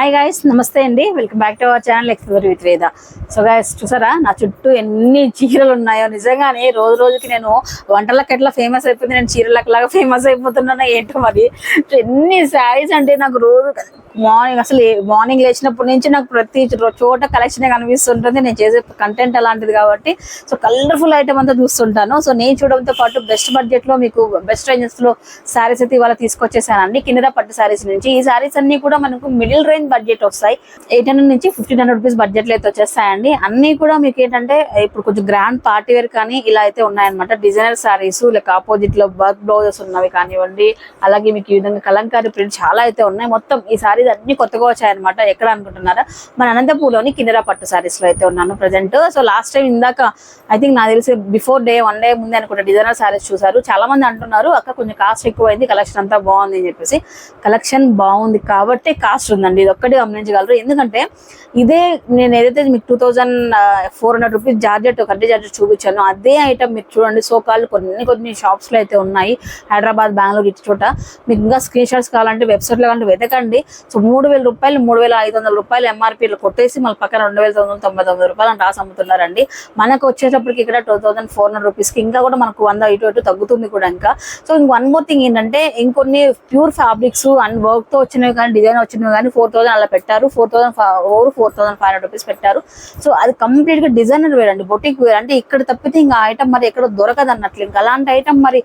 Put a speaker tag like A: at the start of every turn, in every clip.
A: Hi guys నమస్తే అండి. Welcome back to our channel explore with Veda so guys చూసారా? నా చుట్టూ ఎన్ని చీరలు ఉన్నాయో? నిజంగానే రోజు రోజుకి నేను వంటలకు ఎట్లా ఫేమస్ అయిపోయింది నేను చీరలకు లాగా ఫేమస్ అయిపోతున్నాను. ఏంటో మరి? ఎన్ని శారీస్ అంటే నాకు రోజు మార్నింగ్ అసలు మార్నింగ్ లేచినప్పటి నుంచి నాకు ప్రతి చోట కలెక్షన్ కనిపిస్తుంటుంది. నేను చేసే కంటెంట్ అలాంటిది కాబట్టి సో కలర్ఫుల్ ఐటమ్ అంతా చూస్తుంటాను. సో నేను చూడడంతో పాటు బెస్ట్ బడ్జెట్లో మీకు బెస్ట్ రేంజెస్లో శారీస్ అయితే ఇవాళ తీసుకొచ్చేసానండి. కింద పట్టు శారీస్ నుంచి. ఈ శారీస్ అన్ని కూడా మనకు మిడిల్ రేంజ్ బడ్జెట్ వస్తాయి. ఎయిట్ హండ్రెడ్ నుంచి ఫిఫ్టీన్ హండ్రెడ్ రూపీస్ బడ్జెట్లో అయితే వచ్చేస్తాయండి. అన్ని కూడా మీకు ఏంటంటే ఇప్పుడు కొంచెం గ్రాండ్ పార్టీ వేర్ కానీ ఇలా అయితే ఉన్నాయన్నమాట. డిజైనర్ శారీస్ లేక ఆపోజిట్లో వర్క్ బ్లౌజెస్ ఉన్నవి కానివ్వండి అలాగే మీకు ఈ విధంగా కలంకారీ ప్రింట్ చాలా అయితే ఉన్నాయి. మొత్తం ఈ సారీస్ అన్ని కొత్తగా వచ్చాయన్నమాట. ఎక్కడ అనుకుంటున్నారా? మన అనంతపూర్లోని కిన్నెర పట్టు సారీస్లో అయితే ఉన్నాను ప్రజెంట్ సో లాస్ట్ టైం ఇందాక ఐ థింక్ నాకు తెలిసి బిఫోర్ డే వన్ డే ముందే అనుకుంటా డిజైనర్ సారీస్ చూసారు చాలా మంది అంటున్నారు అక్క కొంచెం కాస్ట్ ఎక్కువైంది కలెక్షన్ అంతా బాగుంది అని చెప్పేసి. కలెక్షన్ బాగుంది కాబట్టి కాస్ట్ ఉందండి. ఇది ఒక్కటి గమనించగలరు. ఎందుకంటే ఇదే నేను ఏదైతే మీకు two thousand four hundred rupees georgette కడ్డీ జార్జెట్ చూపించాను అదే ఐటమ్ మీరు చూడండి. సో కాల్ కొన్ని కొన్ని షాప్స్లో అయితే ఉన్నాయి. హైదరాబాద్ బెంగళూరు ఇటు చోట. మీకు ఇంకా స్క్రీన్ షాట్స్ కావాలంటే వెబ్సైట్లో కావాలంటే వెతకండి. సో మూడు వేల రూపాయలు మూడు వేల ఐదు వందల రూపాయలు ఎంఆర్పీలు కొట్టేసి మళ్ళీ పక్కన రెండు వేల తొమ్మిది వందల తొంభై తొమ్మిది రూపాయలు అని రాసి అమ్ముతున్నారండి. మనకు వచ్చేటప్పటికి ఇక్కడ టూ థౌసండ్ ఫోర్ హండ్రెడ్ రూపీస్కి ఇంకా కూడా మనకు వంద ఇటు ఇటు తగ్గుతుంది కూడా ఇంకా. సో ఇంక వన్ మోర్ థింగ్ ఏంటంటే ఇంకొన్ని ప్యూర్ ఫ్యాబ్రిక్స్ అండ్ వర్క్తో వచ్చినవి కానీ డిజైన్ వచ్చినవి కానీ ఫోర్ థౌసండ్ అలా పెట్టారు. Four thousand over four thousand five hundred rupees పెట్టారు. సో అది కంప్లీట్గా డిజైనర్ వేర్ అండి బొటిక్ వేర్ అంటే ఇక్కడ తప్పితే ఇంకా ఐటమ్ మరి ఎక్కడ దొరకదు అన్నట్లు. ఇంకా అలాంటి ఐటమ్ మరి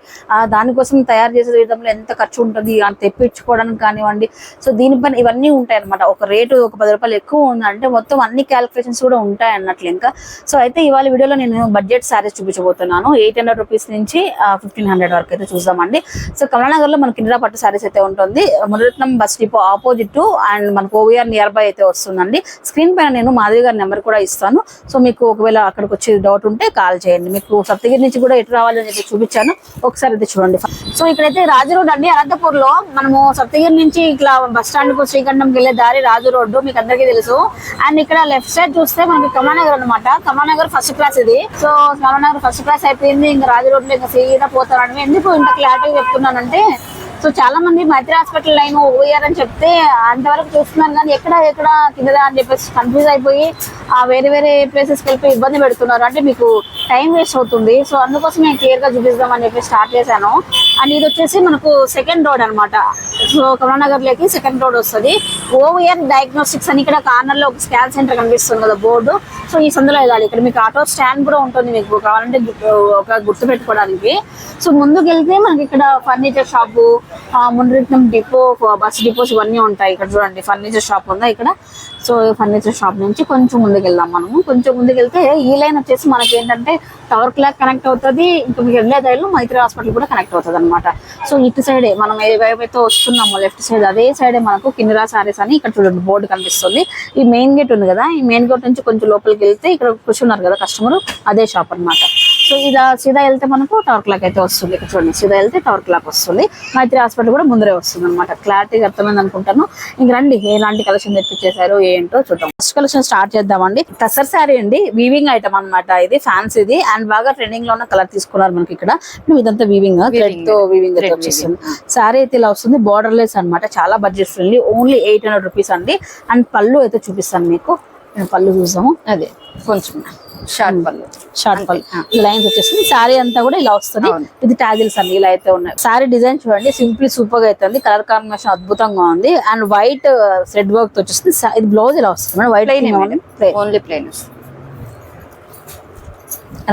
A: దానికోసం తయారు చేసే విధంలో ఎంత ఖర్చు ఉంటుంది అని తెప్పించుకోవడానికి కానివ్వండి. సో దీనిపైన ఇవన్నీ ఉంటాయి అనమాట ఒక రేటు ఒక పది రూపాయలు ఎక్కువ ఉందంటే మొత్తం అన్ని క్యాలిక్యులేషన్స్ కూడా ఉంటాయి అన్నట్లు ఇంకా. సో అయితే ఇవాళ వీడియోలో నేను బడ్జెట్ సారీస్ చూపించబోతున్నాను. ఎయిట్ హండ్రెడ్ రూపీస్ నుంచి ఫిఫ్టీన్ హండ్రెడ్ వరకు అయితే చూద్దామండి. సో కమలానగర్లో మనకి ఇందిరా పట్టు సారీస్ అయితే ఉంటుంది. మురరత్నం బస్ డిపో ఆపోజిట్ అండ్ మనకు ఓవీఆర్ నియర్ బై అయితే వస్తుందండి. స్క్రీన్ పైన నేను మాధవి గారి నెంబర్ కూడా ఇస్తాను. సో మీకు ఒకవేళ అక్కడికి వచ్చి డౌట్ ఉంటే కాల్ చేయండి. మీకు సప్తగిరి నుంచి కూడా ఎటు రావాలని చెప్పి చూపించాను. ఒకసారి అయితే చూడండి. సో ఇక్కడైతే రాజరోడ్ అండి. అనంతపూర్లో మనము సప్తగిరి నుంచి ఇట్లా బస్ స్టాండ్కు శ్రీకంఠంకి వెళ్ళే దారి రాజు రోడ్డు మీకు అందరికీ తెలుసు. అండ్ ఇక్కడ లెఫ్ట్ సైడ్ చూస్తే మనకి కమానగర్ అనమాట కమానగర్ ఫస్ట్ క్లాస్ ఇది. సో కమానగర్ ఫస్ట్ క్లాస్ అయిపోయింది. ఇంకా రాజు రోడ్లో ఇంకా సీదా పోతారని ఎందుకు ఇంత క్లారిటీగా చెప్తున్నానంటే సో చాలా మంది మైత్రి హాస్పిటల్ లైన్ ఓఆర్ అని చెప్తే అంతవరకు చూస్తున్నారు కానీ ఎక్కడ ఎక్కడ కింద అని చెప్పేసి కన్ఫ్యూజ్ అయిపోయి ఆ వేరే వేరే ప్లేసెస్కి వెళ్ళిపోయి ఇబ్బంది పెడుతున్నారు. అంటే మీకు టైం వేస్ట్ అవుతుంది. సో అందుకోసం నేను క్లియర్గా చూపిద్దాం అని చెప్పి స్టార్ట్ చేశాను. అండ్ ఇది వచ్చేసి మనకు సెకండ్ రోడ్ అనమాట సో కమలానగర్లోకి సెకండ్ రోడ్ వస్తుంది. ఓవీఆర్ డయాగ్నోస్టిక్స్ అని ఇక్కడ కార్నర్లో ఒక స్కాన్ సెంటర్ కనిపిస్తుంది కదా బోర్డు. సో ఈ సందులో వెళ్ళాలి. ఇక్కడ మీకు ఆటో స్టాండ్ కూడా ఉంటుంది మీకు. కావాలంటే ఒక గుర్తు పెట్టుకోవడానికి. సో ముందుకు వెళ్తే మనకి ఇక్కడ furniture shop Munaratnam depot bus depots ఇవన్నీ ఉంటాయి ఇక్కడ చూడండి. ఫర్నిచర్ షాప్ ఉందా ఇక్కడ? సో ఫర్నిచర్ షాప్ నుంచి కొంచెం ముందుకు వెళ్దాం మనము. కొంచెం ముందుకు వెళ్తే ఈ లైన్ వచ్చేసి మనకి ఏంటంటే టవర్ క్లాక్ కనెక్ట్ అవుతుంది ఇంకా మీకు వెళ్ళే దారిలో మైత్రి హాస్పిటల్ కూడా కనెక్ట్ అవుతుంది అనమాట సో ఇటు సైడే మనం ఏ వైపు వస్తున్నామో లెఫ్ట్ సైడ్ అదే సైడే మనకు కిందరా సారీస్ అని ఇక్కడ చూడండి బోర్డు కనిపిస్తుంది. ఈ మెయిన్ గేట్ ఉంది కదా ఈ మెయిన్ గేట్ నుంచి కొంచెం లోపలికి వెళ్తే ఇక్కడ కూర్చున్నారు కదా కస్టమర్ అదే షాప్ అన్నమాట. సో ఇలా సీదా వెళ్తే మనకు టవర్ క్లాక్ అయితే వస్తుంది. ఇక్కడ చూడండి సీదా వెళ్తే టవర్ క్లాక్ వస్తుంది. మైత్రి హాస్పిటల్ కూడా ముందరే వస్తుంది అనమాట క్లారిటీగా అర్థమైంది అనుకుంటాను. ఇంక రండి ఎలాంటి కలెక్షన్ తెప్పించేశారు ఏంటో చూద్దాం. ఫస్ట్ కలెక్షన్ స్టార్ట్ చేద్దామండి. టసర్ శారీ అండి వీవింగ్ ఐటమ్ అన్నమాట ఇది ఫ్యాన్స్ ఇది. అండ్ బాగా ట్రెండింగ్లో ఉన్న కలర్ తీసుకున్నారు మనకి ఇక్కడ. ఇదంతా వీవింగ్ థ్రెడ్తో వీవింగ్ అయితే వచ్చేస్తుంది శారీ అయితే ఇలా వస్తుంది బార్డర్ లెస్ అనమాట చాలా budget friendly only eight hundred rupees అండి. అండ్ పళ్ళు అయితే చూపిస్తాను మీకు. పళ్ళు చూసాము.
B: అదే కొంచెం షార్ట్ పళ్ళు.
A: షార్ట్ పల్ లైన్స్ వచ్చేసింది శారీ అంతా కూడా ఇలా వస్తుంది. ఇది ట్యాజిల్స్ అండి ఇలా అయితే ఉన్నాయి. శారీ డిజైన్ చూడండి సింపుల్ సూపర్గా అయితే కలర్ కాంబినేషన్ అద్భుతంగా ఉంది. అండ్ వైట్ థ్రెడ్ వర్క్ వచ్చేసింది ఇది బ్లౌజ్ ఇలా వస్తుంది. White
B: only plain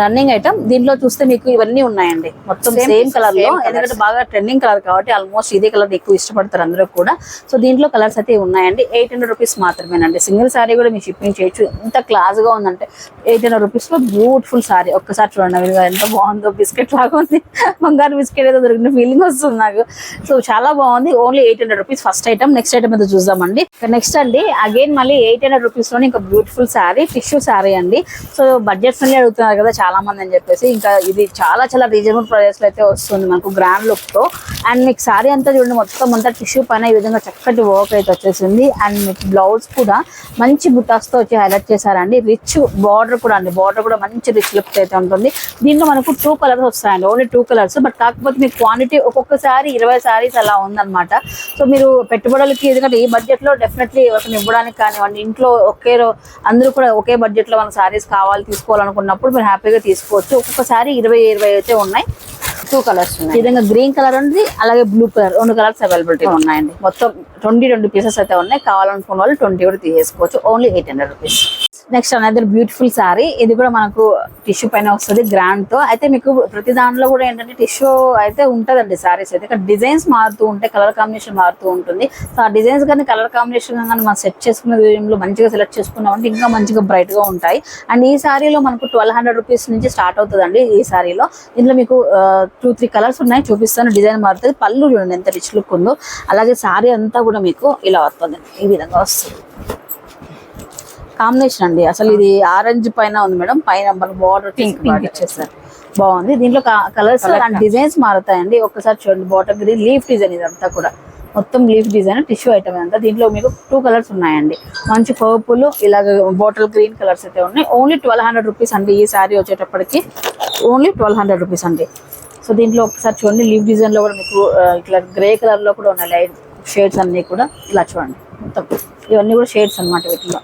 A: running item దీంట్లో చూస్తే మీకు ఇవన్నీ ఉన్నాయండి. మొత్తం సేమ్
B: కలర్లో.
A: ఎందుకంటే బాగా ట్రెండింగ్ కలర్ కాబట్టి ఆల్మోస్ట్ ఇదే కలర్ ఎక్కువ ఇష్టపడతారు అందరూ కూడా. సో దీంట్లో కలర్స్ అయితే ఉన్నాయండి. ఎయిట్ హండ్రెడ్ రూపీస్ మాత్రమేనండి. సింగిల్ సారీ కూడా మీకు షిప్పింగ్ చేయొచ్చు. ఎంత క్లాస్గా ఉందంటే ఎయిట్ హండ్రెడ్ రూపీస్లో బ్యూటిఫుల్ సారీ ఒక్కసారి చూడండి ఎంత బాగుందో. బిస్కెట్ లాగా ఉంది. బంగారు బిస్కెట్ ఏదో దొరికిన ఫీలింగ్ వస్తుంది నాకు. సో చాలా బాగుంది. Only eight hundred rupees first item next item అయితే చూద్దామండి. నెక్స్ట్ అండి అగైన్ మళ్ళీ ఎయిట్ హండ్రెడ్ రూపీస్లోనే ఇంకా బ్యూటిఫుల్ శారీ టిష్యూ శారీ అండి. సో బడ్జెట్ ఫ్రెండ్లీ అడుగుతున్నారు కదా చాలా మంది అని చెప్పేసి ఇంకా ఇది చాలా చాలా రీజనబుల్ ప్రైజెస్లో అయితే వస్తుంది మనకు గ్రాండ్ లుక్తో అండ్ మీకు సారీ అంతా చూడండి మొత్తం అంతా టిష్యూ పైన ఈ విధంగా చక్కటి వర్క్ అయితే వచ్చేసింది. అండ్ మీకు బ్లౌజ్ కూడా మంచి బుటాస్తో వచ్చి హైలైట్ చేశారండి. రిచ్ బార్డర్ కూడా అండి బార్డర్ కూడా మంచి రిచ్ లుక్ అయితే ఉంటుంది. దీంట్లో మనకు టూ కలర్స్ వస్తాయండి ఓన్లీ టూ కలర్స్ బట్ కాకపోతే మీకు క్వాంటిటీ ఒక్కొక్కసారి ఇరవై సారీస్ అలా ఉందన్నమాట. సో మీరు పెట్టుబడులకి ఎందుకంటే ఈ బడ్జెట్లో డెఫినెట్లీ ఎవరిని ఇవ్వడానికి కానివ్వండి ఇంట్లో ఒకే అందరూ కూడా ఒకే బడ్జెట్లో మన శారీస్ కావాలి తీసుకోవాలనుకున్నప్పుడు మీరు హ్యాపీగా తీసుకోవచ్చు. ఒక్కొక్కసారి ఇరవై ఇరవై అయితే ఉన్నాయి.
B: టూ కలర్స్ ఉన్నాయి.
A: విధంగా గ్రీన్ కలర్ ఉంది అలాగే బ్లూ కలర్ రెండు కలర్స్ అవైలబిలిటీ ఉన్నాయండి. మొత్తం ట్వంటీ రెండు పీసెస్ అయితే ఉన్నాయి. కావాలనుకున్న వాళ్ళు ట్వంటీ కూడా తీసేసుకోవచ్చు. Only eight hundred rupees next another beautiful sari ఇది కూడా మనకు టిష్యూ పైన వస్తుంది గ్రాండ్తో. అయితే మీకు ప్రతి దాంట్లో కూడా ఏంటంటే టిష్యూ అయితే ఉంటదండి సారీస్ అయితే. ఇక్కడ డిజైన్స్ మారుతూ ఉంటాయి కలర్ కాంబినేషన్ మారుతూ ఉంటుంది. సో ఆ డిజైన్స్ కానీ కలర్ కాంబినేషన్ కానీ మనం సెట్ చేసుకున్న విషయంలో మంచిగా సెలెక్ట్ చేసుకున్నామంటే ఇంకా మంచిగా బ్రైట్గా ఉంటాయి. అండ్ ఈ సారీలో మనకు ట్వెల్వ్ హండ్రెడ్ రూపీస్ నుంచి స్టార్ట్ అవుతుందండి ఈ సారీలో ఇందులో మీకు టూ త్రీ కలర్స్ ఉన్నాయి. చూపిస్తాను. డిజైన్ మారుతుంది. పళ్ళు చూడండి ఎంత రిచ్ లుక్ ఉందో. అలాగే సారీ అంతా కూడా మీకు ఇలా వస్తుంది. ఈ విధంగా వస్తుంది. కాంబినేషన్ అండి. అసలు ఇది ఆరెంజ్ పైన ఉంది మేడం. పైన బార్డర్ పింక్ పింక్ ఇచ్చేస్తారు బాగుంది. దీంట్లో కలర్స్ అండ్ డిజైన్స్ మారుతాయండి. ఒక్కసారి చూడండి. బాటర్ గ్రీన్ లీఫ్ డిజైన్ ఇదంతా కూడా. మొత్తం లీఫ్ డిజైన్ టిష్యూ ఐటమ్ అంతా దీంట్లో మీకు టూ కలర్స్ ఉన్నాయండి. మంచి పర్పుల్ ఇలాగ బాటిల్ గ్రీన్ కలర్స్ అయితే ఉన్నాయి. ఓన్లీ ట్వెల్వ్ హండ్రెడ్ రూపీస్ అండి ఈ సారీ వచ్చేటప్పటికి. ఓన్లీ ట్వెల్వ్ హండ్రెడ్ రూపీస్ అండి. సో దీంట్లో ఒకసారి చూడండి. లీఫ్ డిజైన్లో కూడా మీకు ఇట్లా గ్రే కలర్లో కూడా ఉన్నాయి లైట్ షేడ్స్ అన్ని కూడా. ఇలా చూడండి. మొత్తం ఇవన్నీ కూడా షేడ్స్ అన్నమాట వీటిలో.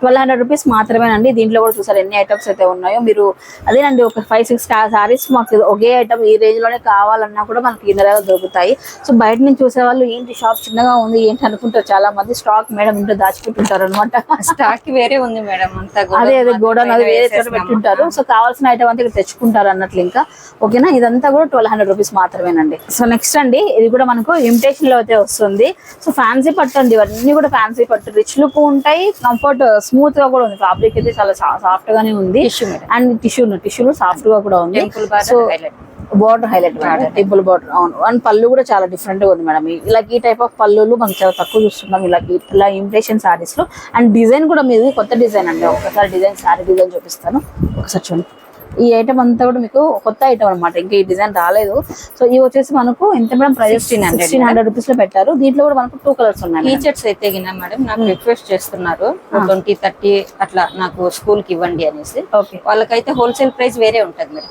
A: ట్వెల్వ్ హండ్రెడ్ రూపీస్ మాత్రమేనండి. దీంట్లో కూడా చూసారు ఎన్ని ఐటమ్స్ అయితే ఉన్నాయో. మీరు అదేనండి ఒక ఫైవ్ సిక్స్ సారీస్ మాకు ఒకే ఐటమ్ ఈ రేంజ్లోనే కావాలన్నా కూడా మనకి నెలలో దొరుకుతాయి. సో బయట నుంచి చూసే వాళ్ళు ఏంటి షాప్ చిన్నగా ఉంది ఏంటి అనుకుంటారు? చాలా మంది స్టాక్ మేడం ఇంట్లో దాచిపెట్టుంటారు అనమాట
B: స్టాక్ వేరే ఉంది మేడం అంతా
A: అదే అదే గోడౌన్ అది వేరే చోట పెట్టుంటారు. సో కావాల్సిన ఐటమ్ అంతా ఇక్కడ తెచ్చుకుంటారు అన్నట్లు ఇంకా. ఓకేనా? ఇదంతా కూడా ట్వెల్వ్ హండ్రెడ్ రూపీస్ మాత్రమేనండి. సో నెక్స్ట్ అండి ఇది కూడా మనకు ఇమిటేషన్లో అయితే వస్తుంది. సో ఫ్యాన్సీ పట్టు అండి ఇవన్నీ కూడా ఫ్యాన్సీ పట్టు. రిచ్ లుక్ ఉంటాయి కంఫర్ట్ స్మూత్గా కూడా ఉంది. ఫ్యాబ్రిక్ అయితే చాలా సాఫ్ట్ గానే ఉంది.
B: మేడం.
A: అండ్ టిష్యూ టిష్యూలు సాఫ్ట్గా కూడా ఉంది.
B: Border
A: so
B: highlight
A: border highlight temple border అవును. అండ్ పళ్ళు కూడా చాలా డిఫరెంట్గా ఉంది మేడం. ఇలా ఈ టైప్ ఆఫ్ పళ్ళులు మనం చాలా తక్కువ చూస్తున్నాం. ఇలా ఇలా ఇంప్రెషన్ సారీస్లో. అండ్ డిజైన్ కూడా మీది కొత్త డిజైన్ అండి. ఒకసారి డిజైన్ సారీ డిజైన్ చూపిస్తాను. ఒకసారి చూడండి. ఈ ఐటమ్ అంతా కూడా మీకు కొత్త ఐటమ్ అన్నమాట. ఇంకా ఈ డిజైన్ రాలేదు. సో ఇవి వచ్చేసి మనకు ఎంత మేడం ప్రైస్
B: 1600
A: సిక్స్టీన్ హండ్రెడ్ రూపీస్లో పెట్టారు. దీంట్లో కూడా మనకు టూ కలర్స్ ఉన్నాయి.
B: టీచర్స్ అయితే గిన మేడం నాకు రిక్వెస్ట్ చేస్తున్నారు. ట్వంటీ థర్టీ అట్లా నాకు స్కూల్కి ఇవ్వండి అనేసి.
A: ఓకే
B: వాళ్ళకైతే హోల్సేల్ ప్రైస్ వేరే ఉంటది మేడం.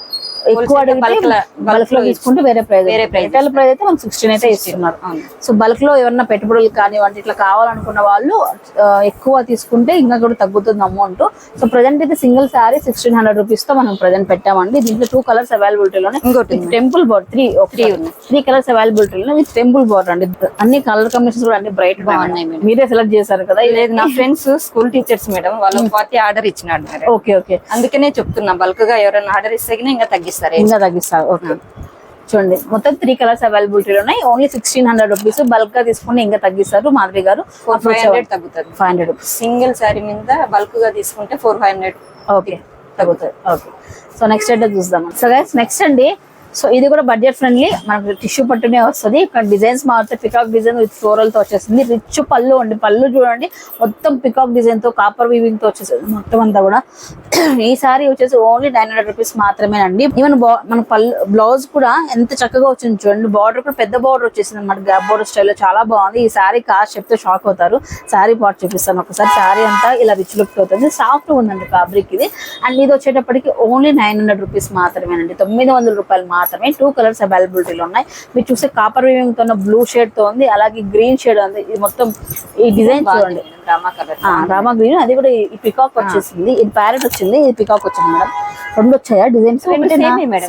A: ఎక్కువ అడిగితే
B: బల్క్లో
A: తీసుకుంటే వేరే ప్రైస్
B: వేరే
A: రిటైల్ ప్రైస్ అయితే మనకు సిక్స్టీన్ అయితే ఇస్తున్నారు. సో బల్క్లో ఎవరన్నా పెట్టుబడులు కానివ్వండి ఇట్లా కావాలనుకున్న వాళ్ళు ఎక్కువ తీసుకుంటే ఇంకా కూడా తగ్గుతుంది అమౌంట్. సో ప్రజెంట్ అయితే సింగిల్ సారీ సిక్స్టీన్ హండ్రెడ్ రూపీస్తో మనం ప్రజెంట్ పెట్టామండి. దీంట్లో టూ కలర్స్ అవైలబిలిటీలోనే
B: ఇంకోటి
A: టెంపుల్ బోర్డ్ త్రీ త్రీ ఉన్నాయి. త్రీ కలర్స్ అవైలబిలిటీలో విత్ టెంపుల్ బోర్డర్ అండి. అన్ని కలర్ కాంబినేషన్స్ కూడా అన్ని బ్రైట్
B: బాగున్నాయి మేడం.
A: మీరే సెలెక్ట్ చేశారు కదా.
B: లేదు నా ఫ్రెండ్స్ స్కూల్ టీచర్స్ మేడం వాళ్ళ పాతి ఆర్డర్ ఇచ్చినాడు మేడం
A: ఓకే ఓకే
B: అందుకనే చెప్తున్నా బల్క్గా ఎవరైనా ఆర్డర్ ఇస్తే ఇంకా తగ్గిస్తారు
A: ఇంకా తగ్గిస్తారు ఓకే. చూడండి మొత్తం త్రీ కలర్స్ అవైలబిలిటీలో ఉన్నాయి. ఓన్లీ సిక్స్టీన్ హండ్రెడ్ రూపీస్ బల్క్గా తీసుకుంటే ఇంకా తగ్గిస్తారు Madhavi garu.
B: Four five hundred తగ్గుతుంది.
A: Five hundred rupees
B: single sari మీద బల్క్గా తీసుకుంటే ఫోర్ ఫైవ్ హండ్రెడ్
A: ఓకే తగ్గుతుంది. ఓకే సో నెక్స్ట్ అయితే చూద్దాం. సో గైస్ నెక్స్ట్ అండి సో ఇది కూడా బడ్జెట్ ఫ్రెండ్లీ మనకు టిష్యూ పట్టునే వస్తుంది. ఇక్కడ డిజైన్స్ మాత్రం పికాక్ డిజైన్ విత్ ఫ్లోరల్తో వచ్చేసింది రిచ్ పళ్ళు అండి పళ్ళు చూడండి. మొత్తం పికాక్ డిజైన్తో కాపర్ వీవింగ్తో వచ్చేసింది మొత్తం అంతా కూడా. ఈ సారీ వచ్చేసి ఓన్లీ నైన్ హండ్రెడ్ రూపీస్ మాత్రమేనండి. ఈవెన్ మన పళ్ళు బ్లౌజ్ కూడా ఎంత చక్కగా వచ్చింది చూడండి. బార్డర్ కూడా పెద్ద బార్డర్ వచ్చేసింది అనమాట గ్యాప్ బార్డర్ స్టైల్లో చాలా బాగుంది. ఈ సారీ కాస్ట్ చెప్తే షాక్ అవుతారు. సారీ పార్ట్ చూపిస్తాను ఒకసారి. సారీ అంతా ఇలా రిచ్ లుక్ అవుతుంది సాఫ్ట్ ఉందండి ఫ్యాబ్రిక్ ఇది. అండ్ ఇది వచ్చేటప్పటికి ఓన్లీ నైన్ హండ్రెడ్ రూపీస్ మాత్రమేనండి. తొమ్మిది వందల రూపాయలు మాత్రమే టూ కలర్స్ అవైలబిలిటీలో ఉన్నాయి. మీరు చూస్తే కాపర్ వీవింగ్తో బ్లూ షేడ్తో ఉంది అలాగే గ్రీన్ షేడ్ ఉంది. ఇది మొత్తం ఈ డిజైన్ చూడండి. రామా గ్రీన్ అది కూడా ఈ పికాక్ వచ్చేసింది. ఇది ప్యారెట్ వచ్చింది ఇది పికాక్ వచ్చింది మేడం. రెండు వచ్చాయా? Designs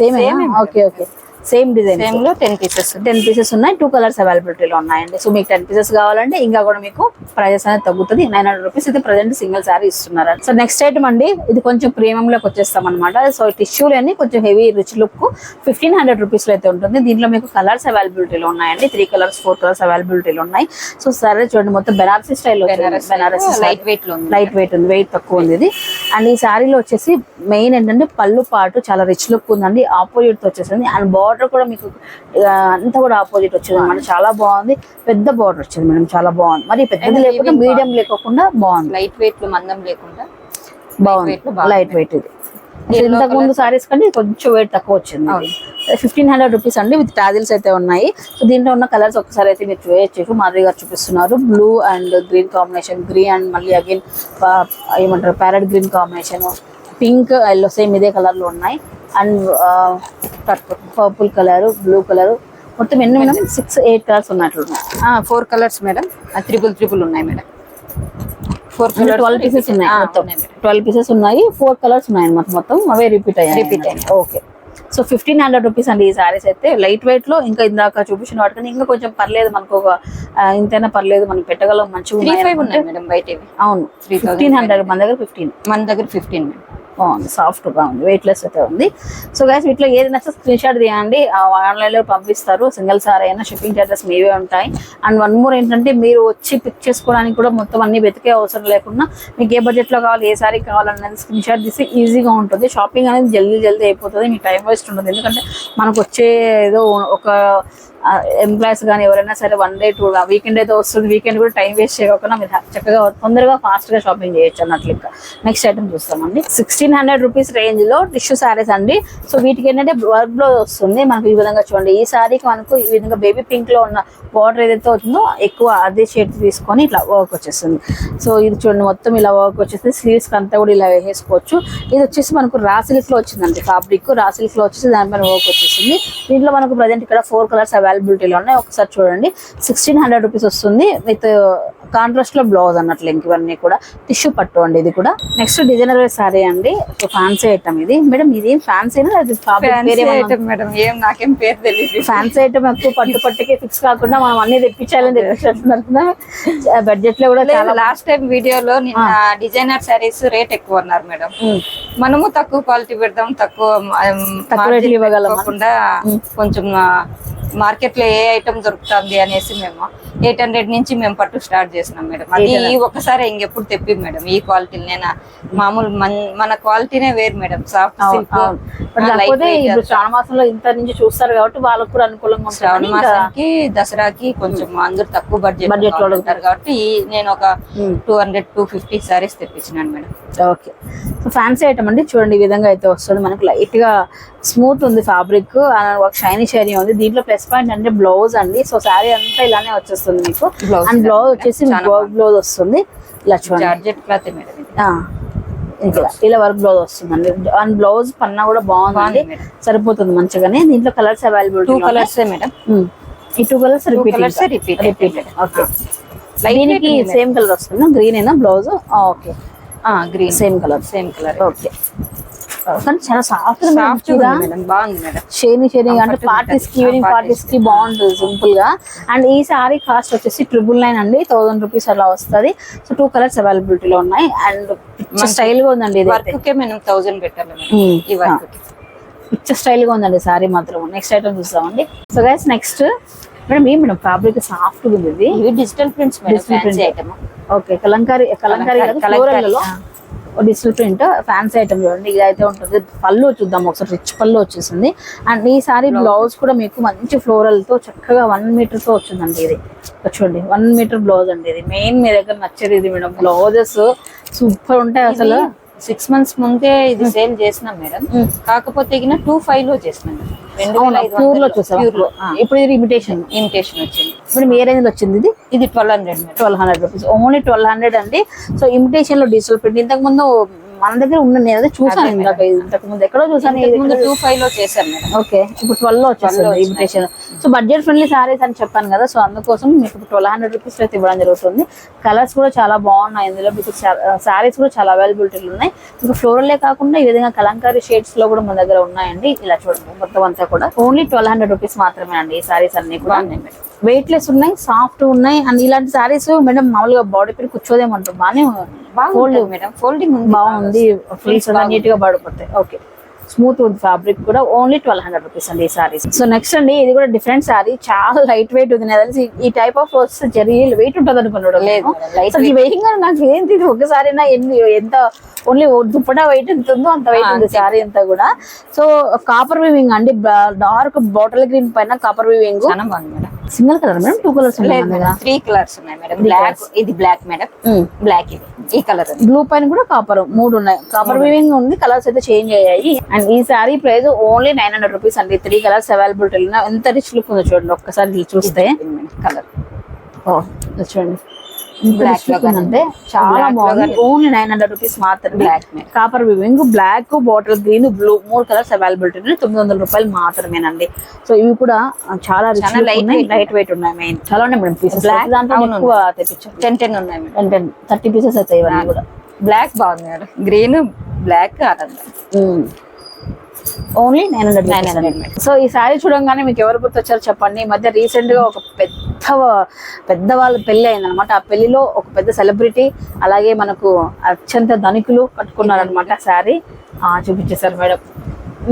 A: same. Okay okay. Same design
B: సేమ్లో ten pieces
A: ten pieces ఉన్నాయి. టూ కలర్స్ అవైలబిలిటీలో ఉన్నాయండి. సో మీకు టెన్ పీసెస్ కావాలంటే ఇంకా కూడా మీకు ప్రైజెస్ అనేది తగ్గుతుంది. నైన్ హండ్రెడ్ రూపీస్ అయితే ప్రజెంట్ సింగిల్ సారీ ఇస్తున్నారు. సో నెక్స్ట్ ఐటమ్ అండి. ఇది కొంచెం ప్రీమియం లోకి వచ్చేస్తాం అనమాట సో టిష్యూలు అన్ని కొంచెం heavy rich look fifteen hundred రూపీస్లో అయితే ఉంటుంది. దీంట్లో మీకు కలర్స్ అవైలబిలిటీలో ఉన్నాయండి. త్రీ కలర్స్ ఫోర్ కలర్స్ అవైలబిలిటీలో ఉన్నాయి. సో సరే చూడండి. మొత్తం బెనారసీ స్టైల్ బెనారసీ
B: లైట్ వెయిట్లో ఉంది.
A: లైట్ వెయిట్ ఉంది. వెయిట్ తక్కువ ఉంది ఇది. అండ్ ఈ శారీలో వచ్చేసి మెయిన్ ఏంటంటే పళ్ళు పాటు చాలా రిచ్ లుక్ ఉందండి. ఆపోజిట్తో వచ్చేసింది. అండ్ బార్డర్ కూడా మీకు అంతా కూడా ఆపోజిట్ వచ్చింది. అనమాట చాలా బాగుంది. పెద్ద బార్డర్ వచ్చింది మేడం చాలా బాగుంది. మరి పెద్దది లేకుండా మీడియం లేకోకుండా బాగుంది.
B: లైట్ వెయిట్లో మందం లేకుండా
A: బాగుంది. లైట్ వెయిట్ ఇది. ఇంతకు ముందు సారీస్ కంటే కొంచెం వెయిట్ తక్కువ వచ్చింది ఫిఫ్టీన్ హండ్రెడ్ రూపీస్ అండి విత్ టాజిల్స్ అయితే ఉన్నాయి. సో దీంట్లో ఉన్న కలర్స్ ఒకసారి అయితే మీరు చూడొచ్చు మాధవి గారు చూపిస్తున్నారు blue and green combination green and మళ్ళీ అగైన్ ఏమంటారు parrot green combination pink yellow same ఇదే కలర్లో ఉన్నాయి. And purple colour blue colour మొత్తం ఎన్ని మేడం? సిక్స్ ఎయిట్ కలర్స్ ఉన్నట్లు
B: four colours madam. Triple triple ఉన్నాయి మేడం. ఫోర్
A: ట్వెల్వ్ పీసెస్ ఉన్నాయి మొత్తం. ట్వెల్వ్ పీసెస్ ఉన్నాయి. ఫోర్ కలర్స్ ఉన్నాయి అన్నమాట మొత్తం. అవే రిపీట్ అయ్యాయి
B: Repeat అయ్యాయి.
A: Okay so fifteen hundred rupees అండి ఈ సారీస్ అయితే. లైట్ వెయిట్లో ఇంకా ఇందాక చూపించిన వాటికన్నా ఇంకా కొంచెం పర్లేదు మనకు ఒక ఇంతైనా పర్లేదు మనం పెట్టగలం మంచిగా ఉన్నాయి
B: మేడం బయట
A: అవును.
B: 3,500
A: ఫిఫ్టీన్ హండ్రెడ్ మన దగ్గర ఫిఫ్టీన్
B: మన దగ్గర ఫిఫ్టీన్ మేడం.
A: బాగుంది సాఫ్ట్గా ఉంది వెయిట్ లెస్ అయితే ఉంది. సో గ్యాస్ వీటిలో ఏది నచ్చితే స్క్రీన్ షాట్ తీయండి. ఆన్లైన్లో పంపిస్తారు. సింగిల్ సార్ అయినా షిప్పింగ్ చార్జెస్ మీవే ఉంటాయి. అండ్ వన్ మోర్ ఏంటంటే మీరు వచ్చి పిక్ చేసుకోవడానికి కూడా మొత్తం అన్ని వెతికే అవసరం లేకుండా మీకు ఏ బడ్జెట్లో కావాలి ఏ సారీ కావాలన్నది స్క్రీన్ షాట్ తీసి ఈజీగా ఉంటుంది. షాపింగ్ అనేది జల్దీ జల్దీ అయిపోతుంది. మీకు టైం వేస్ట్ ఉంటుంది ఎందుకంటే మనకు వచ్చే ఏదో ఒక ఎంప్లాయీస్ కానీ ఎవరైనా సరే వన్ డే టూ వీకెండ్ అయితే వస్తుంది. వీకెండ్ కూడా టైం వేస్ట్ చేయకుండా మీరు చక్కగా తొందరగా ఫాస్ట్గా షాపింగ్ చేయొచ్చు అన్నట్లు ఇంకా. నెక్స్ట్ ఐటమ్ చూస్తామండి. సిక్స్టీన్ హండ్రెడ్ రూపీస్ రేంజ్లో టిష్యూ శారీస్ అండి. సో వీటికి ఏంటంటే వర్క్ బ్లౌజ్ వస్తుంది. మనకు ఈ విధంగా చూడండి. ఈ సారీకి మనకు ఈ విధంగా బేబీ పింక్లో ఉన్న బార్డర్ ఏదైతే అవుతుందో ఎక్కువ అదే షేడ్ తీసుకొని ఇట్లా వర్క్ వచ్చేస్తుంది. సో ఇది చూడండి. మొత్తం ఇలా వర్క్ వచ్చేసి స్లీవ్స్ అంతా కూడా ఇలా వేసేసుకోవచ్చు ఇది వచ్చేసి మనకు రా సిల్క్ వచ్చిందండి. ఫ్యాబ్రిక్ రా సిల్క్ వచ్చేసి దానిపైన వర్క్ వచ్చేసింది దీంట్లో మనకు ప్రజెంట్ ఇక్కడ ఫోర్ కలర్స్ అవైలబిలిటీలో ఉన్నాయి. ఒకసారి చూడండి. సిక్స్టీన్ హండ్రెడ్ రూపీస్ వస్తుంది. విత్ కాంట్రాస్ట్లో బ్లౌజ్ అన్నట్లు ఇంక ఇవన్నీ కూడా. టిష్యూ పట్టు అండి ఇది కూడా. నెక్స్ట్ డిజైనర్ సారీ అండి. ఫ్యాన్సీ ఐటమ్ ఇది. మేడం ఇది ఫ్యాన్సీ
B: మేడం ఏం నాకేం పేరు తెలియదు
A: ఫ్యాన్సీ ఐటమ్ ఎక్కువ పట్టు పట్టుకే ఫిక్స్ కాకుండా మనం అన్ని తెప్పించాలని తెప్పించాలనుకున్నాం బడ్జెట్లో కూడా చాలా
B: లాస్ట్ టైం వీడియోలో నిన్న డిజైనర్ సారీస్ రేట్ ఎక్కువ అన్నారు మేడం. మనము తక్కువ క్వాలిటీ పెడదాం తక్కువ
A: తక్కువ రేట్లు ఇవ్వగలం
B: కాకుండా కొంచెం మార్కెట్లో ఏ ఐటమ్ దొరుకుతుంది అనేసి మేము ఎయిట్ హండ్రెడ్ నుంచి మేము పట్టు స్టార్ట్ చేసినాం మేడం. అది ఈ ఒక్కసారి ఇంకెప్పుడు తెప్పి మేడం. ఈ క్వాలిటీ నేను? మామూలు మన- క్వాలిటీనే వేరు మేడం. సాఫ్ట్ సిల్క్
A: శ్రావణ మాసంలో ఇంత నుంచి చూస్తారు కాబట్టి వాళ్ళకు కూడా అనుకూలంగా
B: శ్రావణ మాసానికి దసరాకి కొంచెం అందరు తక్కువ
A: బడ్జెట్లో
B: ఉంటారు కాబట్టి ఈ- నేను ఒక. Two hundred two fifty saris తెప్పించినాను madam.
A: Okay. So fancy item అండి. చూడండి ఈ విధంగా అయితే వస్తుంది. మనకు లైట్గా స్మూత్ ఉంది ఫ్యాబ్రిక్ ఒక షైనీ షైనీ ఉంది. దీంట్లో ప్లస్ పాయింట్ అంటే బ్లౌజ్ అండి. సో శారీ అంతా ఇలానే వచ్చేస్తుంది మీకు. అండ్ బ్లౌజ్ వచ్చేసి బ్లౌజ్ వస్తుంది. ఇలా చూడండి ఇలా వర్క్ బ్లౌజ్ వస్తుందండి. అండ్ బ్లౌజ్ పన్నా కూడా
B: బాగుంది.
A: సరిపోతుంది మంచిగానే. దీంట్లో colours availability
B: two colours madam.
A: ఈ టూ కలర్స్ రిపీట్ ఓకే దీనికి సేమ్ కలర్ వస్తుంది? గ్రీన్ అయినా blouse okay
B: green
A: same colour
B: same colour
A: okay కానీ చాలా సాఫ్ట్
B: సాఫ్ట్ బాగుంది మేడం.
A: షేని అంటే
B: పార్టీస్కి.
A: ఈవినింగ్
B: Ah,
A: పార్టీస్కి బాగుంటుంది సింపుల్గా. అండ్ ఈ సారీ కాస్ట్ వచ్చేసి ట్రిపుల్ నైన్ అండి. థౌసండ్ రూపీస్ అలా వస్తుంది. సో టూ కలర్స్ అవైలబిలిటీలో ఉన్నాయి. అండ్ స్టైల్గా ఉందండి ఇది
B: మనం థౌసండ్ పెట్టాలి
A: Hmm.
B: కి
A: పిక్చర్ స్టైల్గా ఉందండి సారీ మాత్రం. నెక్స్ట్ ఐటమ్ చూస్తామండి సో గైస్ నెక్స్ట్ మేడం ఏం మేడం? ఫ్యాబ్రిక్ సాఫ్ట్ ఉంది ఇది.
B: Digital prints fancy
A: print.
B: Item
A: okay Kalamkari Kalamkari
B: ఆ.
A: డిజిటల్ ప్రింట్ ఫ్యాన్సీ ఐటమ్ చూడండి. ఇది అయితే ఉంటుంది. పళ్ళు చూద్దాం ఒకసారి. రిచ్ పళ్ళు వచ్చేసింది. అండ్ ఈ సారీ బ్లౌజ్ కూడా మీకు మంచి ఫ్లోరల్తో చక్కగా వన్ మీటర్తో వచ్చిందండి ఇది. చూడండి. వన్ మీటర్ బ్లౌజ్ అండి ఇది. మెయిన్ మీ దగ్గర నచ్చేది ఇది మేడం. బ్లౌజెస్ సూపర్ ఉంటాయి అసలు.
B: సిక్స్ మంత్స్ ముందే ఇది సేల్ చేసినాం మేడం.
A: Hmm.
B: కాకపోతే టూ ఫైవ్లో చేసినాం. ప్యూర్లో.
A: చూసాం ఇప్పుడు ఇది ఇమిటేషన్
B: ఇమిటేషన్ వచ్చింది.
A: ఇప్పుడు ఏ రేంజ్లో వచ్చింది ఇది?
B: ఇది twelve hundred
A: twelve hundred rupees only twelve hundred అండి. సో ఇమిటేషన్లో డిజిటల్ ప్రింట్ ఇంతకు ముందు మన దగ్గర ఉన్న నేను అదే చూసాను ఇందాక ఇంతకు ముందు ఎక్కడో చూసాను
B: టూ ఫైవ్లో చేశాం మేడం.
A: ఓకే ఇప్పుడు ట్వెల్వ్లో వచ్చేస్తుంది invitation so budget friendly saris అని చెప్పాను కదా సో అందుకోసం మీకు ట్వెల్వ్ హండ్రెడ్ రూపీస్ అయితే ఇవ్వడం జరుగుతుంది. కలర్స్ కూడా చాలా బాగున్నాయి ఇందులో మీకు సారీస్ కూడా చాలా అవైలబిలిటీలు ఉన్నాయి. మీకు ఫ్లోరలే కాకుండా ఈ విధంగా కలంకారీ షేడ్స్లో కూడా మన దగ్గర ఉన్నాయండి. ఇలా చూడండి మొత్తం అంతా కూడా. ఓన్లీ ట్వెల్వ్ హండ్రెడ్ రూపీస్ మాత్రమే అండి ఈ సారీస్ అన్ని కూడా
B: బాగున్నాయి మేడం.
A: వెయిట్ లెస్ ఉన్నాయి సాఫ్ట్ ఉన్నాయి. అండ్ ఇలాంటి సారీస్ మేడం మామూలుగా బాడీ పైన కూర్చోదేమంటారు. బాగానే
B: బాగుంది మేడం ఫోల్డింగ్
A: బాగుంది. ఫ్రీస్ నీట్గా పడిపోతాయి. ఓకే స్మూత్ ఉంది ఫ్యాబ్రిక్ కూడా. ఓన్లీ ట్వెల్వ్ హండ్రెడ్ రూపీస్ అండి ఈ సారీస్ సో నెక్స్ట్ అండి ఇది కూడా డిఫరెంట్ సారీ చాలా లైట్ వెయిట్ ఉంది. నాకు తెలిసి ఈ type of clothes zari weight ఉంటుంది అనుకున్నాడు
B: లేదు
A: వెయిటింగ్ నాకు ఏంటి ఇది ఒకసారి ఎన్ని ఎంత ఓన్లీ దుప్పటా వెయిట్ ఎంత ఉందో అంత వెయిట్ ఉంది సారీ అంతా కూడా. సో కాపర్ వీవింగ్ అండి. డార్క్ బాటిల్ గ్రీన్ పైన copper weaving single colour madam. Two colours
B: three colours ఉన్నాయి మేడం బ్లాక్ ఇది బ్లాక్ మేడం. బ్లాక్ ఇది. ఈ కలర్
A: బ్లూ పైన కూడా కాపర్ మూడు ఉన్నాయి. కాపర్ వీవింగ్ ఉంది. కలర్స్ అయితే చేంజ్ అయ్యాయి. అండ్ ఈ sari price only nine hundred rupees అండి. త్రీ కలర్స్ అవైలబిలిటీ ఎంత రిచ్ లుక్ ఉందో చూడండి. ఒక్కసారి చూస్తే.
B: కలర్
A: చూడండి. Look
B: లో
A: చాలా బాగుంది. ఓన్లీ నైన్ హండ్రెడ్ రూపీస్ మాత్రమే.
B: Black మీద.
A: Copper weaving black bottle green blue మూడు కలర్స్ అవైలబిలిటీ ఉన్నాయి తొమ్మిది వందల రూపాయలు మాత్రమేనండి. సో ఇవి కూడా చాలా
B: weight
A: లైట్ వెయిట్ ఉన్నాయి. మెయిన్ చాలా ఉన్నాయి మేడం పీసెస్
B: Black
A: దాంట్లో. ఎక్కువ తెప్పించారు.
B: టెన్ టెన్ ఉన్నాయి
A: టెన్ టెన్ థర్టీ పీసెస్ అవుతాయి ఇవన్నీ కూడా.
B: బ్లాక్ బాగుంది గ్రీన్ బ్లాక్ ఆనందం
A: ఓన్లీ నైన్ హండ్రెడ్
B: 900
A: సో ఈ శారీ చూడంగానే మీకు ఎవరు గుర్తొచ్చారో చెప్పండి. ఈ మధ్య రీసెంట్గా ఒక పెద్ద పెద్ద వాళ్ళ పెళ్ళి అయిందనమాట ఆ పెళ్ళిలో ఒక పెద్ద సెలబ్రిటీ అలాగే మనకు అత్యంత ధనికులు కట్టుకున్నారనమాట శారీ చూపించేశారు మేడం.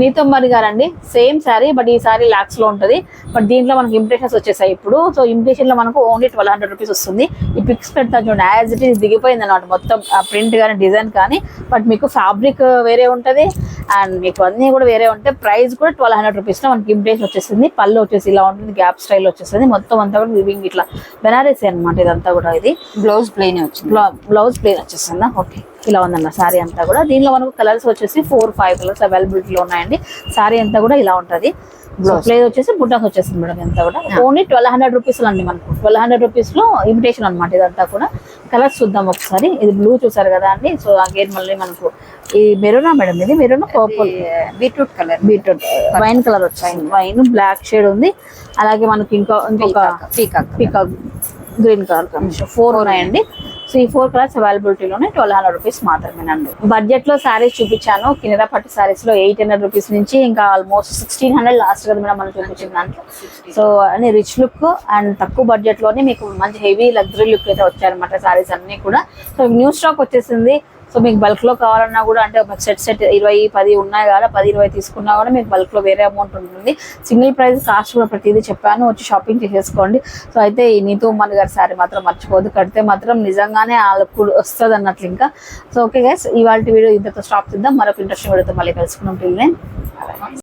A: నీతో మరి గారండి సేమ్ శారీ బట్ ఈ శారీ లాక్స్లో ఉంటది. బట్ దీంట్లో మనకి ఇంప్రెషన్స్ వచ్చేసాయి. ఇప్పుడు సో ఇంప్రెషన్లో మనకు ఓన్లీ ట్వెల్వ్ హండ్రెడ్ రూపీస్ వస్తుంది. ఈ పిక్స్ పెడతా చూడండి యాజ్ ఇట్ ఈస్ దిగిపోయింది అనమాట మొత్తం ప్రింట్ కానీ డిజైన్ కానీ. బట్ మీకు ఫ్యాబ్రిక్ వేరే ఉంటది అండ్ మీకు అన్నీ కూడా వేరే ఉంటాయి ప్రైస్ కూడా ట్వెల్వ్ హండ్రెడ్ రూపీస్లో మనకి ఇంప్రెషన్ వచ్చేసింది. పళ్ళు వచ్చేసి ఇలా ఉంటుంది గ్యాప్ స్టైల్ వచ్చేస్తుంది మొత్తం అంతా కూడా వివింగ్ ఇట్లా. బెనారసీ అనమాట ఇదంతా కూడా ఇది.
B: బ్లౌజ్ ప్లెయిన్ వచ్చింది.
A: బ్లౌజ్ ప్లేన్ వచ్చేస్తుందా ఓకే ఇలా ఉందన్న సారీ అంతా కూడా. దీనిలో మనకు కలర్స్ వచ్చేసి ఫోర్ ఫైవ్ కలర్స్ అవైలబిలిటీలో ఉన్నాయండి. సారీ అంతా కూడా ఇలా ఉంటది. ప్లేస్ వచ్చేసి బుట్టాస్ వచ్చేసింది మేడం అంతా కూడా. ఓన్లీ ట్వెల్వ్ హండ్రెడ్ రూపీస్ అండి మనకు. ట్వెల్వ్ హండ్రెడ్ రూపీస్లో ఇమిటేషన్ అనమాట ఇదంతా కూడా. కలర్స్ చూద్దాం ఒకసారి. ఇది బ్లూ చూసారు కదా అండి. సో అగైన్ మళ్ళీ మనకు ఈ మెరూనా మేడం ఇది? మెరూనా purple
B: beetroot colour
A: beetroot wine colour వచ్చింది వైన్ బ్లాక్ షేడ్ ఉంది. అలాగే మనకి ఇంకో ఇంకొక
B: peacock
A: peacock green colour four ఉన్నాయండి. సో ఈ ఫోర్ కలర్స్ అవైలబిలిటీలోనే ట్వెల్వ్ హండ్రెడ్ రూపీస్ మాత్రమేనండి. బడ్జెట్లో సారీస్ చూపించాను. కినర పట్టు సారీస్లో ఎయిట్ హండ్రెడ్ రూపీస్ నుంచి ఇంకా ఆల్మోస్ట్ సిక్స్టీన్ హండ్రెడ్ లాస్ట్ కదా మేడం మనం చూపించిన దాంట్లో. సో అని రిచ్ లుక్ అండ్ తక్కువ బడ్జెట్లోనే మీకు మంచి హెవీ లగ్జరీ లుక్ అయితే వచ్చాయన్నమాట సారీస్ అన్ని కూడా. సో న్యూ స్టాక్ వచ్చేసింది సో మీకు బల్క్లో కావాలన్నా కూడా అంటే ఒక సెట్ సెట్ ఇరవై పది ఉన్నాయి కదా పది ఇరవై తీసుకున్నా కూడా మీకు బల్క్లో వేరే అమౌంట్ ఉంటుంది. సింగిల్ ప్రైస్ కాస్ట్ కూడా ప్రతిదీ చెప్పాను వచ్చి షాపింగ్ చేసేసుకోండి. సో అయితే ఈ నీతూ మన గారి సారీ మాత్రం మర్చిపోదు కడితే మాత్రం నిజంగానే వాళ్ళకు వస్తుంది అన్నట్లు ఇంకా. సో ఓకే గైస్ ఇవాళ వీడియో ఇంతతో స్టాప్ చేద్దాం. మరొక ఇంట్రెస్టింగ్ వీడియోతో మళ్ళీ కలుసుకున్నాం టిల్